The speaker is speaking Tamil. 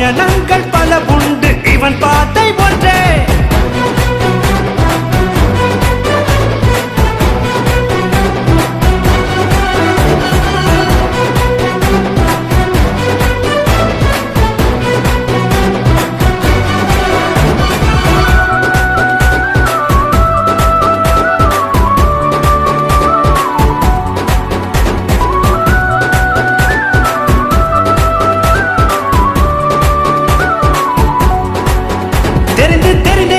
பயணங்கள் பல உண்டு. இவன் பாத்தை ஒன்றே 때리네